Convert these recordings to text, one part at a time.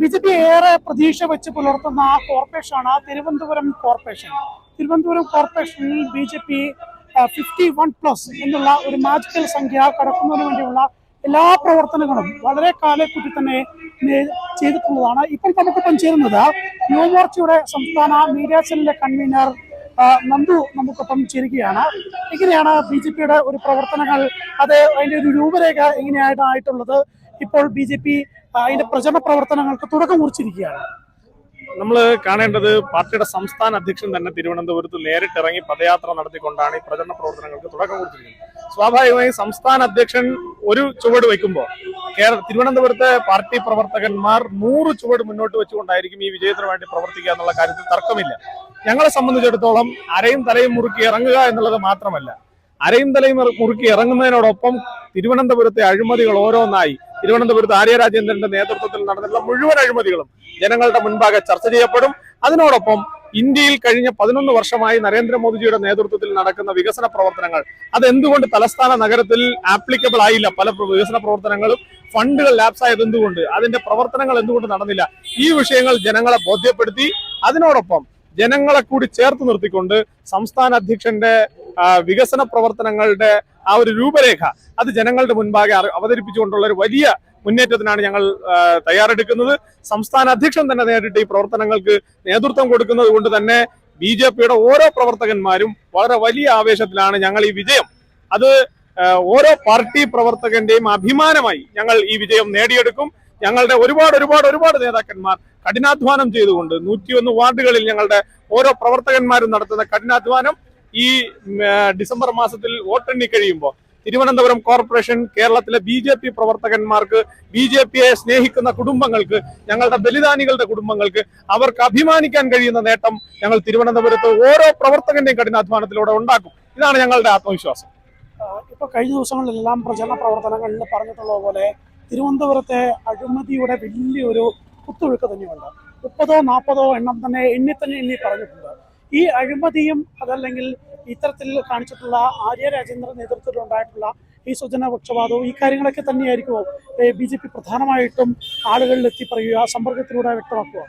B J P ഏറെ പ്രതീക്ഷ വെച്ച് പുലർത്തുന്ന ആ കോർപ്പറേഷനാണ് തിരുവനന്തപുരം കോർപ്പറേഷൻ തിരുവനന്തപുരം കോർപ്പറേഷനിൽ B J P fifty one plus എന്നുള്ള ഒരു മാജിക്കൽ സംഖ്യ കടക്കുന്നതിന് വേണ്ടിയുള്ള എല്ലാ പ്രവർത്തനങ്ങളും വളരെ കാലക്കൂട്ടി തന്നെ ചെയ്തിട്ടുള്ളതാണ്. ഇപ്പോൾ നമുക്കിപ്പം ചേരുന്നത് യുവമോർച്ചയുടെ സംസ്ഥാന മീഡിയ സെല്ലിലെ കൺവീനർ നന്ദു നമുക്കൊപ്പം ചേരുകയാണ്. എങ്ങനെയാണ് ബി ജെ പിയുടെ ഒരു പ്രവർത്തനങ്ങൾ? അത് അതിന്റെ ഒരു രൂപരേഖ എങ്ങനെയായിട്ടായിട്ടുള്ളത്? ഇപ്പോൾ ബി ജെ പി അതിന്റെ പ്രചരണ പ്രവർത്തനങ്ങൾക്ക് തുടക്കം കുറിച്ചിരിക്കുകയാണ്. നമ്മൾ കാണേണ്ടത് പാർട്ടിയുടെ സംസ്ഥാന അധ്യക്ഷൻ തന്നെ തിരുവനന്തപുരത്ത് നേരിട്ടിറങ്ങി പദയാത്ര നടത്തിക്കൊണ്ടാണ് ഈ പ്രചരണ പ്രവർത്തനങ്ങൾക്ക് തുടക്കം കുറിച്ചിരിക്കുന്നത്. സ്വാഭാവികമായും സംസ്ഥാന അധ്യക്ഷൻ ഒരു ചുവട് വയ്ക്കുമ്പോൾ കേരള തിരുവനന്തപുരത്തെ പാർട്ടി പ്രവർത്തകന്മാർ നൂറ് ചുവട് മുന്നോട്ട് വെച്ചുകൊണ്ടായിരിക്കും ഈ വിജയത്തിന് വേണ്ടി പ്രവർത്തിക്കുക എന്നുള്ള കാര്യത്തിൽ തർക്കമില്ല. ഞങ്ങളെ സംബന്ധിച്ചിടത്തോളം അരയും തലയും മുറുക്കി ഇറങ്ങുക എന്നുള്ളത് മാത്രമല്ല അരയും തലയും മുറുക്കി ഇറങ്ങുന്നതിനോടൊപ്പം തിരുവനന്തപുരത്തെ അഴിമതികൾ ഓരോന്നായി തിരുവനന്തപുരത്ത് ആര്യരാജേന്ദ്രന്റെ നേതൃത്വത്തിൽ നടന്നിട്ടുള്ള മുഴുവൻ അഴിമതികളും ജനങ്ങളുടെ മുൻപാകെ ചർച്ച ചെയ്യപ്പെടും. അതിനോടൊപ്പം ഇന്ത്യയിൽ കഴിഞ്ഞ പതിനൊന്ന് വർഷമായി നരേന്ദ്രമോദിജിയുടെ നേതൃത്വത്തിൽ നടക്കുന്ന വികസന പ്രവർത്തനങ്ങൾ അതെന്തുകൊണ്ട് തലസ്ഥാന നഗരത്തിൽ ആപ്ലിക്കബിൾ ആയില്ല? പല വികസന പ്രവർത്തനങ്ങളും ഫണ്ടുകൾ ലാപ്സ് ആയത് എന്തുകൊണ്ട്? അതിന്റെ പ്രവർത്തനങ്ങൾ എന്തുകൊണ്ട് നടന്നില്ല? ഈ വിഷയങ്ങൾ ജനങ്ങളെ ബോധ്യപ്പെടുത്തി. അതിനോടൊപ്പം ജനങ്ങളെ കൂടി ചേർത്ത് നിർത്തിക്കൊണ്ട് സംസ്ഥാന അധ്യക്ഷന്റെ വികസന പ്രവർത്തനങ്ങളുടെ ആ ഒരു രൂപരേഖ അത് ജനങ്ങളുടെ മുൻപാകെ അവതരിപ്പിച്ചുകൊണ്ടുള്ള ഒരു വലിയ മുന്നേറ്റത്തിനാണ് ഞങ്ങൾ തയ്യാറെടുക്കുന്നത്. സംസ്ഥാന അധ്യക്ഷൻ തന്നെ നേരിട്ട് ഈ പ്രവർത്തനങ്ങൾക്ക് നേതൃത്വം കൊടുക്കുന്നത് കൊണ്ട് തന്നെ ബി ജെ പിയുടെ ഓരോ പ്രവർത്തകന്മാരും വളരെ വലിയ ആവേശത്തിലാണ് ഞങ്ങൾ ഈ വിജയം. അത് ഓരോ പാർട്ടി പ്രവർത്തകന്റെയും അഭിമാനമായി ഞങ്ങൾ ഈ വിജയം നേടിയെടുക്കും. ഞങ്ങളുടെ ഒരുപാട് ഒരുപാട് ഒരുപാട് നേതാക്കന്മാർ കഠിനാധ്വാനം ചെയ്തുകൊണ്ട് നൂറ്റിയൊന്ന് വാർഡുകളിൽ ഞങ്ങളുടെ ഓരോ പ്രവർത്തകന്മാരും നടത്തുന്ന കഠിനാധ്വാനം ഈ ഡിസംബർ മാസത്തിൽ വോട്ടെണ്ണി കഴിയുമ്പോൾ തിരുവനന്തപുരം കോർപ്പറേഷൻ കേരളത്തിലെ ബി ജെ പി പ്രവർത്തകന്മാർക്ക് ബി ജെ പിയെ സ്നേഹിക്കുന്ന കുടുംബങ്ങൾക്ക് ഞങ്ങളുടെ ബലിദാനികളുടെ കുടുംബങ്ങൾക്ക് അവർക്ക് അഭിമാനിക്കാൻ കഴിയുന്ന നേട്ടം ഞങ്ങൾ തിരുവനന്തപുരത്ത് ഓരോ പ്രവർത്തകന്റെയും കഠിനാധ്വാനത്തിലൂടെ ഉണ്ടാക്കും. ഇതാണ് ഞങ്ങളുടെ ആത്മവിശ്വാസം. ഇപ്പൊ കഴിഞ്ഞ ദിവസങ്ങളിലെല്ലാം പ്രചരണ പ്രവർത്തനങ്ങളിൽ പറഞ്ഞിട്ടുള്ള പോലെ തിരുവനന്തപുരത്തെ അഴിമതിയുടെ വലിയൊരു കുത്തൊഴുക്ക് തന്നെയുണ്ട്. മുപ്പതോ നാൽപ്പതോ എണ്ണം തന്നെ എണ്ണി തന്നെ എണ്ണി പറഞ്ഞിട്ടുണ്ട്. ഈ അഴിമതിയും അതല്ലെങ്കിൽ ഇത്തരത്തിൽ കാണിച്ചിട്ടുള്ള ആര്യ രാജേന്ദ്ര നേതൃത്വത്തിലുണ്ടായിട്ടുള്ള ഈ സ്വജന പക്ഷപാതവും ഈ കാര്യങ്ങളൊക്കെ തന്നെയായിരിക്കുമോ? ബി ജെ പി പ്രധാനമായിട്ടും ആളുകളിൽ എത്തി പറയുക സമ്പർക്കത്തിലൂടെ വ്യക്തമാക്കുക?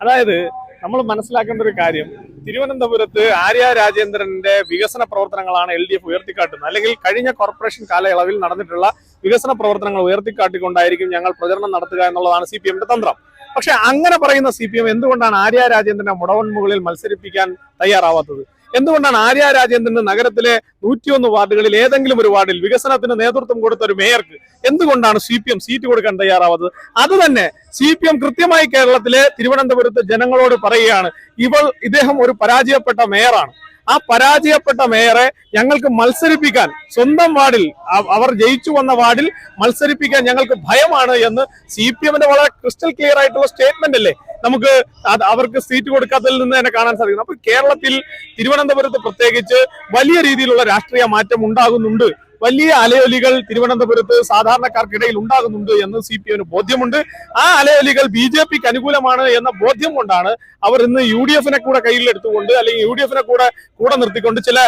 അതായത് നമ്മൾ മനസ്സിലാക്കേണ്ട ഒരു കാര്യം തിരുവനന്തപുരത്ത് ആര്യ രാജേന്ദ്രന്റെ വികസന പ്രവർത്തനങ്ങളാണ് എൽ ഡി എഫ് ഉയർത്തിക്കാട്ടുന്നത്. അല്ലെങ്കിൽ കഴിഞ്ഞ കോർപ്പറേഷൻ കാലയളവിൽ നടന്നിട്ടുള്ള വികസന പ്രവർത്തനങ്ങൾ ഉയർത്തിക്കാട്ടിക്കൊണ്ടായിരിക്കും ഞങ്ങൾ പ്രചരണം നടത്തുക എന്നുള്ളതാണ് സി പി എമ്മിന്റെ തന്ത്രം. പക്ഷെ അങ്ങനെ പറയുന്ന സി പി എം എന്തുകൊണ്ടാണ് ആര്യ രാജേന്ദ്രനെ മുടവൻ മുകളിൽ മത്സരിപ്പിക്കാൻ തയ്യാറാവാത്തത്? എന്തുകൊണ്ടാണ് ആര്യ രാജേന്ദ്രന് നഗരത്തിലെ നൂറ്റിയൊന്ന് വാർഡുകളിൽ ഏതെങ്കിലും ഒരു വാർഡിൽ വികസനത്തിന് നേതൃത്വം കൊടുത്ത ഒരു മേയർക്ക് എന്തുകൊണ്ടാണ് സി പി എം സീറ്റ് കൊടുക്കാൻ തയ്യാറാവാത്തത്? അത് തന്നെ സി പി എം കൃത്യമായി കേരളത്തിലെ തിരുവനന്തപുരത്ത് ജനങ്ങളോട് പറയുകയാണ് ഇവൾ ഇദ്ദേഹം ഒരു പരാജയപ്പെട്ട മേയറാണ്. ആ പരാജയപ്പെട്ട മേയറെ ഞങ്ങൾക്ക് മത്സരിപ്പിക്കാൻ സ്വന്തം വാർഡിൽ അവർ ജയിച്ചു വന്ന വാർഡിൽ മത്സരിപ്പിക്കാൻ ഞങ്ങൾക്ക് ഭയമാണ് എന്ന് സി പി എമ്മിന്റെ വളരെ ക്രിസ്റ്റൽ ക്ലിയർ ആയിട്ടുള്ള സ്റ്റേറ്റ്മെന്റ് അല്ലേ? നമുക്ക് അവർക്ക് സീറ്റ് കൊടുക്കാത്തതിൽ നിന്ന് തന്നെ കാണാൻ സാധിക്കുന്നു. അപ്പൊ കേരളത്തിൽ തിരുവനന്തപുരത്ത് പ്രത്യേകിച്ച് വലിയ രീതിയിലുള്ള രാഷ്ട്രീയ മാറ്റം ഉണ്ടാകുന്നുണ്ട്. വലിയ അലയൊലികൾ തിരുവനന്തപുരത്ത് സാധാരണക്കാർക്കിടയിൽ ഉണ്ടാകുന്നുണ്ട് എന്ന് സി പി എമ്മിന് ബോധ്യമുണ്ട്. ആ അലയൊലികൾ ബി ജെ പിക്ക് അനുകൂലമാണ് എന്ന ബോധ്യം കൊണ്ടാണ് അവർ ഇന്ന് യു ഡി എഫിനെ കൂടെ കയ്യിലെടുത്തുകൊണ്ട് അല്ലെങ്കിൽ യു ഡി എഫിനെ കൂടെ കൂടെ നിർത്തിക്കൊണ്ട് ചില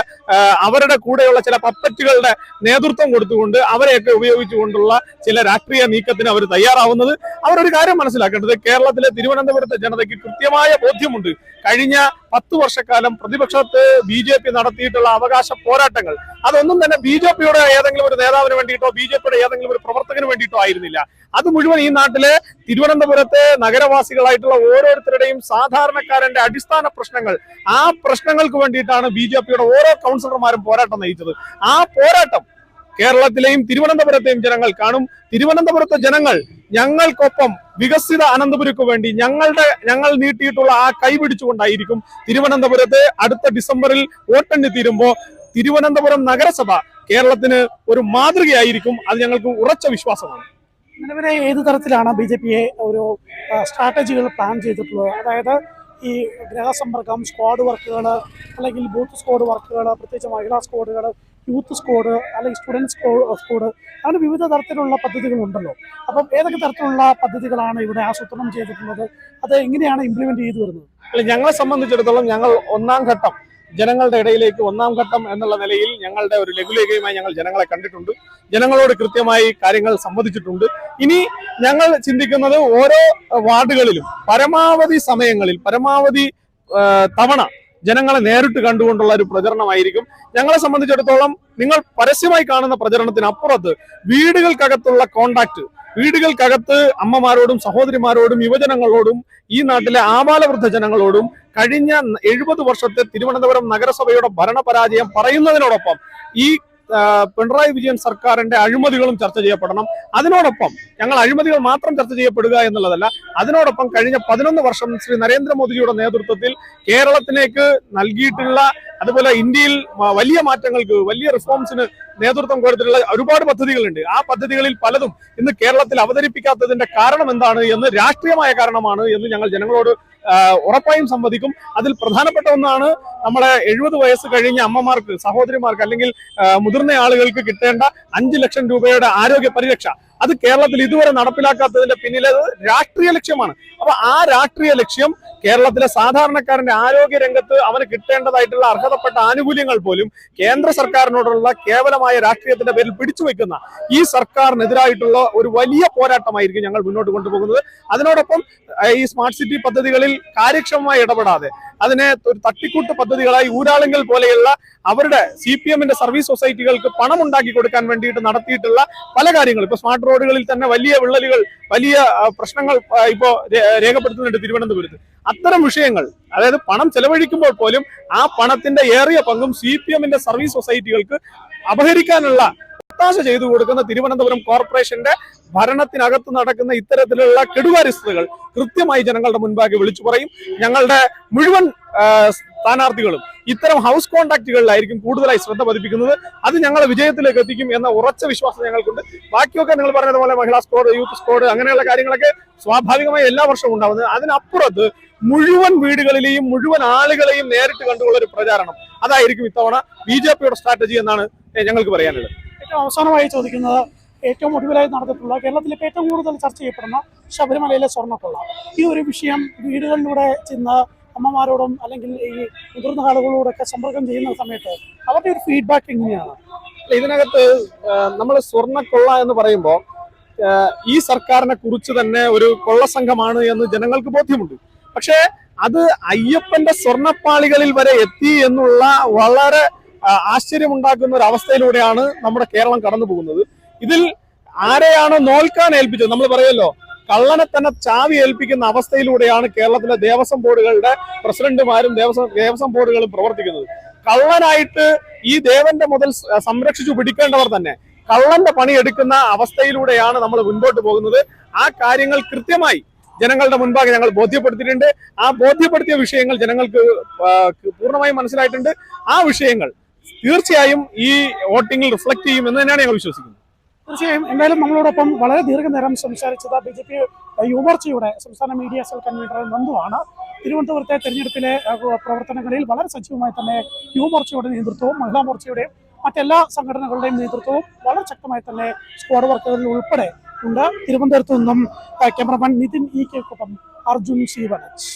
അവരുടെ കൂടെയുള്ള ചില പപ്പറ്റുകളുടെ നേതൃത്വം കൊടുത്തുകൊണ്ട് അവരെയൊക്കെ ഉപയോഗിച്ചുകൊണ്ടുള്ള ചില രാഷ്ട്രീയ നീക്കത്തിന് അവർ തയ്യാറാവുന്നത്. അവരൊരു കാര്യം മനസ്സിലാക്കേണ്ടത് കേരളത്തിലെ തിരുവനന്തപുരത്തെ ജനതയ്ക്ക് കൃത്യമായ ബോധ്യമുണ്ട്. കഴിഞ്ഞ പത്ത് വർഷക്കാലം പ്രതിപക്ഷത്ത് ബി നടത്തിയിട്ടുള്ള അവകാശ പോരാട്ടങ്ങൾ അതൊന്നും തന്നെ ബി ജെ പിയുടെ ഏതെങ്കിലും ഒരു നേതാവിന് വേണ്ടിയിട്ടോ ബി ജെ പിയുടെ ഏതെങ്കിലും ഒരു പ്രവർത്തകന് വേണ്ടിയിട്ടോ ആയിരുന്നില്ല. അത് മുഴുവൻ ഈ നാട്ടിലെ തിരുവനന്തപുരത്തെ നഗരവാസികളായിട്ടുള്ള ഓരോരുത്തരുടെയും സാധാരണക്കാരന്റെ അടിസ്ഥാന പ്രശ്നങ്ങൾ ആ പ്രശ്നങ്ങൾക്ക് വേണ്ടിയിട്ടാണ് ബി ജെ പിയുടെ ഓരോ കൗൺസിലർമാരും പോരാട്ടം നയിച്ചത്. ആ പോരാട്ടം കേരളത്തിലെയും തിരുവനന്തപുരത്തെയും ജനങ്ങൾ കാണും. തിരുവനന്തപുരത്തെ ജനങ്ങൾ ഞങ്ങൾക്കൊപ്പം വികസിത അനന്തപുരക്ക് വേണ്ടി ഞങ്ങളുടെ ഞങ്ങൾ നീട്ടിയിട്ടുള്ള ആ കൈപിടിച്ചുകൊണ്ടായിരിക്കും തിരുവനന്തപുരത്ത് അടുത്ത ഡിസംബറിൽ വോട്ടെണ്ണി തീരുമ്പോ തിരുവനന്തപുരം നഗരസഭ കേരളത്തിന് ഒരു മാതൃകയായിരിക്കും അത് ഞങ്ങൾക്ക് ഉറച്ച വിശ്വാസമാണ്. നിലവിലെ ഏത് തരത്തിലാണ് ബി ജെ പിയെ ഒരു സ്ട്രാറ്റജികൾ പ്ലാൻ ചെയ്തിട്ടുള്ളത്? അതായത് ഈ ഗ്രഹസമ്പർക്കം സ്ക്വാഡ് വർക്കുകൾ അല്ലെങ്കിൽ ബൂത്ത് സ്ക്വാഡ് വർക്കുകൾ പ്രത്യേകിച്ച് മഹിളാ സ്ക്വാഡുകൾ യൂത്ത് സ്ക്വാഡ് അല്ലെങ്കിൽ സ്റ്റുഡന്റ് സ്ക്വാഡ് അങ്ങനെ വിവിധ തരത്തിലുള്ള പദ്ധതികളുണ്ടല്ലോ. അപ്പം ഏതൊക്കെ തരത്തിലുള്ള പദ്ധതികളാണ് ഇവിടെ ആസൂത്രണം ചെയ്തിട്ടുള്ളത്? അത് എങ്ങനെയാണ് ഇംപ്ലിമെന്റ് ചെയ്തു വരുന്നത്? അല്ല ഞങ്ങളെ സംബന്ധിച്ചിടത്തോളം ഞങ്ങൾ ഒന്നാം ഘട്ടം ജനങ്ങളുടെ ഇടയിലേക്ക് ഒന്നാം ഘട്ടം എന്നുള്ള നിലയിൽ ഞങ്ങളുടെ ഒരു ലഘുലേഖയുമായി ഞങ്ങൾ ജനങ്ങളെ കണ്ടിട്ടുണ്ട്. ജനങ്ങളോട് കൃത്യമായി കാര്യങ്ങൾ സംവദിച്ചിട്ടുണ്ട്. ഇനി ഞങ്ങൾ ചിന്തിക്കുന്നത് ഓരോ വാർഡുകളിലും പരമാവധി സമയങ്ങളിൽ പരമാവധി തവണ ജനങ്ങളെ നേരിട്ട് കണ്ടുകൊണ്ടുള്ള ഒരു പ്രചരണമായിരിക്കും. ഞങ്ങളെ സംബന്ധിച്ചിടത്തോളം നിങ്ങൾ പരസ്യമായി കാണുന്ന പ്രചരണത്തിനപ്പുറത്ത് വീടുകൾക്കകത്തുള്ള കോണ്ടാക്ട് വീടുകൾക്കകത്ത് അമ്മമാരോടും സഹോദരിമാരോടും യുവജനങ്ങളോടും ഈ നാട്ടിലെ ആബാലവൃദ്ധ ജനങ്ങളോടും കഴിഞ്ഞ എഴുപത് വർഷത്തെ തിരുവനന്തപുരം നഗരസഭയുടെ ഭരണപരാജയം പറയുന്നതിനോടൊപ്പം ഈ പിണറായി വിജയൻ സർക്കാരിന്റെ അഴിമതികളും ചർച്ച ചെയ്യപ്പെടണം. അതിനോടൊപ്പം ഞങ്ങൾ അഴിമതികൾ മാത്രം ചർച്ച ചെയ്യപ്പെടുക എന്നുള്ളതല്ല അതിനോടൊപ്പം കഴിഞ്ഞ പതിനൊന്ന് വർഷം ശ്രീ നരേന്ദ്രമോദിജിയുടെ നേതൃത്വത്തിൽ കേരളത്തിലേക്ക് നൽകിയിട്ടുള്ള അതുപോലെ ഇന്ത്യയിൽ വലിയ മാറ്റങ്ങൾക്ക് വലിയ റിഫോംസിന് നേതൃത്വം കൊടുത്തിട്ടുള്ള ഒരുപാട് പദ്ധതികളുണ്ട്. ആ പദ്ധതികളിൽ പലതും ഇന്ന് കേരളത്തിൽ അവതരിപ്പിക്കാത്തതിന്റെ കാരണം എന്താണ് എന്ന് രാഷ്ട്രീയമായ കാരണമാണ് എന്ന് ഞങ്ങൾ ജനങ്ങളോട് ഉറപ്പായും സംവദിക്കും. അതിൽ പ്രധാനപ്പെട്ട ഒന്നാണ് നമ്മുടെ എഴുപത് വയസ്സ് കഴിഞ്ഞ അമ്മമാർക്ക് സഹോദരിമാർക്ക് അല്ലെങ്കിൽ മുതിർന്ന ആളുകൾക്ക് കിട്ടേണ്ട അഞ്ച് ലക്ഷം രൂപയുടെ ആരോഗ്യ പരിരക്ഷ. അത് കേരളത്തിൽ ഇതുവരെ നടപ്പിലാക്കാത്തതിന്റെ പിന്നിലെ രാഷ്ട്രീയ ലക്ഷ്യമാണ്. അപ്പൊ ആ രാഷ്ട്രീയ ലക്ഷ്യം കേരളത്തിലെ സാധാരണക്കാരന്റെ ആരോഗ്യ രംഗത്ത് അവന് കിട്ടേണ്ടതായിട്ടുള്ള അർഹതപ്പെട്ട ആനുകൂല്യങ്ങൾ പോലും കേന്ദ്ര സർക്കാരിനോടുള്ള കേവലമായ രാഷ്ട്രീയത്തിന്റെ പേരിൽ പിടിച്ചു വെക്കുന്ന ഈ സർക്കാരിനെതിരായിട്ടുള്ള ഒരു വലിയ പോരാട്ടമായിരിക്കും ഞങ്ങൾ മുന്നോട്ട് കൊണ്ടുപോകുന്നത്. അതിനോടൊപ്പം ഈ സ്മാർട്ട് സിറ്റി പദ്ധതികളിൽ കാര്യക്ഷമമായി ഇടപെടാതെ അതിനെ ഒരു തട്ടിക്കൂട്ട് പദ്ധതികളായി ഊരാളുങ്കൽ പോലെയുള്ള അവരുടെ സി പി എമ്മിന്റെ സർവീസ് സൊസൈറ്റികൾക്ക് പണം ഉണ്ടാക്കി കൊടുക്കാൻ വേണ്ടിയിട്ട് നടത്തിയിട്ടുള്ള പല കാര്യങ്ങൾ. ഇപ്പൊ സ്മാർട്ട് റോഡുകളിൽ തന്നെ വലിയ വിള്ളലുകൾ വലിയ പ്രശ്നങ്ങൾ ഇപ്പോ രേഖപ്പെടുത്തുന്നുണ്ട് തിരുവനന്തപുരത്ത്. അത്തരം വിഷയങ്ങൾ അതായത് പണം ചെലവഴിക്കുമ്പോൾ പോലും ആ പണത്തിന്റെ ഏറിയ പങ്കും സി പി എമ്മിന്റെ സർവീസ് സൊസൈറ്റികൾക്ക് അപഹരിക്കാനുള്ള ഒത്താശ ചെയ്തു കൊടുക്കുന്ന തിരുവനന്തപുരം കോർപ്പറേഷന്റെ ഭരണത്തിനകത്ത് നടക്കുന്ന ഇത്തരത്തിലുള്ള കെടുവാരിസ്ഥതകൾ കൃത്യമായി ജനങ്ങളുടെ മുൻപാകെ വിളിച്ചു പറയും. ഞങ്ങളുടെ മുഴുവൻ സ്ഥാനാർത്ഥികളും ഇത്തരം ഹൗസ് കോൺടാക്റ്റുകളിലായിരിക്കും കൂടുതലായി ശ്രദ്ധ പതിപ്പിക്കുന്നത്. അത് ഞങ്ങളെ വിജയത്തിലേക്ക് എത്തിക്കും എന്ന ഉറച്ച വിശ്വാസം ഞങ്ങൾക്കുണ്ട്. ബാക്കിയൊക്കെ നിങ്ങൾ പറഞ്ഞതുപോലെ മഹിളാ സ്കോഡ് യൂത്ത് സ്കോഡ് അങ്ങനെയുള്ള കാര്യങ്ങളൊക്കെ സ്വാഭാവികമായി എല്ലാ വർഷവും ഉണ്ടാവുന്നത്. അതിനപ്പുറത്ത് മുഴുവൻ വീടുകളിലെയും മുഴുവൻ ആളുകളെയും നേരിട്ട് കണ്ടുള്ള ഒരു പ്രചാരണം. അതായിരിക്കും ഇത്തവണ ബി ജെ പിയുടെ സ്ട്രാറ്റജി എന്നാണ് ഞങ്ങൾക്ക് പറയാനുള്ളത്. ഏറ്റവും അവസാനമായി ചോദിക്കുന്നത് ഏറ്റവും ഒടുവിലായി നടന്നിട്ടുള്ള കേരളത്തിൽ ഇപ്പോൾ ഏറ്റവും കൂടുതൽ ചർച്ച ചെയ്യപ്പെടുന്ന ശബരിമലയിലെ സ്വർണക്കൊള്ള. ഈ ഒരു വിഷയം വീടുകളിലൂടെ ചെന്ന് അമ്മമാരോടും അല്ലെങ്കിൽ ഈ മുതിർന്ന ആളുകളോടൊക്കെ സമ്പർക്കം ചെയ്യുന്ന സമയത്ത് അവരുടെ ഒരു ഫീഡ്ബാക്ക് എങ്ങനെയാണ്? ഇതിനകത്ത് നമ്മൾ സ്വർണക്കൊള്ള എന്ന് പറയുമ്പോൾ ഈ സർക്കാരിനെ കുറിച്ച് തന്നെ ഒരു കൊള്ള സംഘമാണ് എന്ന് ജനങ്ങൾക്ക് ബോധ്യമുണ്ട്. പക്ഷേ അത് അയ്യപ്പന്റെ സ്വർണപ്പാളികളിൽ വരെ എത്തി എന്നുള്ള വളരെ ആശ്ചര്യമുണ്ടാക്കുന്ന ഒരു അവസ്ഥയിലൂടെയാണ് നമ്മുടെ കേരളം കടന്നു പോകുന്നത്. ഇതിൽ ആരെയാണ് നോൽക്കാൻ ഏൽപ്പിച്ചത്? നമ്മൾ പറയുമല്ലോ കള്ളനെ തന്നെ ചാവി ഏൽപ്പിക്കുന്ന അവസ്ഥയിലൂടെയാണ് കേരളത്തിലെ ദേവസ്വം ബോർഡുകളുടെ പ്രസിഡന്റുമാരും ദേവസ്വം ദേവസ്വം ബോർഡുകളും പ്രവർത്തിക്കുന്നത്. കള്ളനായിട്ട് ഈ ദേവന്റെ മുതൽ സംരക്ഷിച്ചു പിടിക്കേണ്ടവർ തന്നെ. കള്ളന്റെ പണിയെടുക്കുന്ന അവസ്ഥയിലൂടെയാണ് നമ്മൾ മുൻപോട്ട് പോകുന്നത്. ആ കാര്യങ്ങൾ കൃത്യമായി ജനങ്ങളുടെ മുൻപാകെ ഞങ്ങൾ ബോധ്യപ്പെടുത്തിയിട്ടുണ്ട്. ആ ബോധ്യപ്പെടുത്തിയ വിഷയങ്ങൾ ജനങ്ങൾക്ക് പൂർണമായും മനസ്സിലായിട്ടുണ്ട്. ആ വിഷയങ്ങൾ തീർച്ചയായും ഈ വോട്ടിംഗിൽ റിഫ്ലക്ട് ചെയ്യും എന്ന് തന്നെയാണ് ഞങ്ങൾ വിശ്വസിക്കുന്നത്. തീർച്ചയായും. എന്തായാലും നമ്മളോടൊപ്പം വളരെ ദീർഘനേരം സംസാരിച്ചത് ബി ജെ പി യുവർച്ചയുടെ സംസ്ഥാന മീഡിയ സെൽ കൺവീനർ നന്ദുവാണ് തിരുവനന്തപുരത്തെ തെരഞ്ഞെടുപ്പിലെ പ്രവർത്തനങ്ങളിൽ വളരെ സജീവമായി തന്നെ യുവമോർച്ചയുടെ നേതൃത്വവും മഹിളാ മോർച്ചയുടെയും മറ്റെല്ലാ സംഘടനകളുടെയും നേതൃത്വവും വളരെ ശക്തമായി തന്നെ സ്ക്വാഡ് വർക്കുകളിൽ ഉൾപ്പെടെ ഉണ്ട്. തിരുവനന്തപുരത്ത് നിന്നും ക്യാമറമാൻ നിതിൻ ഇ കെക്കൊപ്പം അർജുൻ സി വനജ്.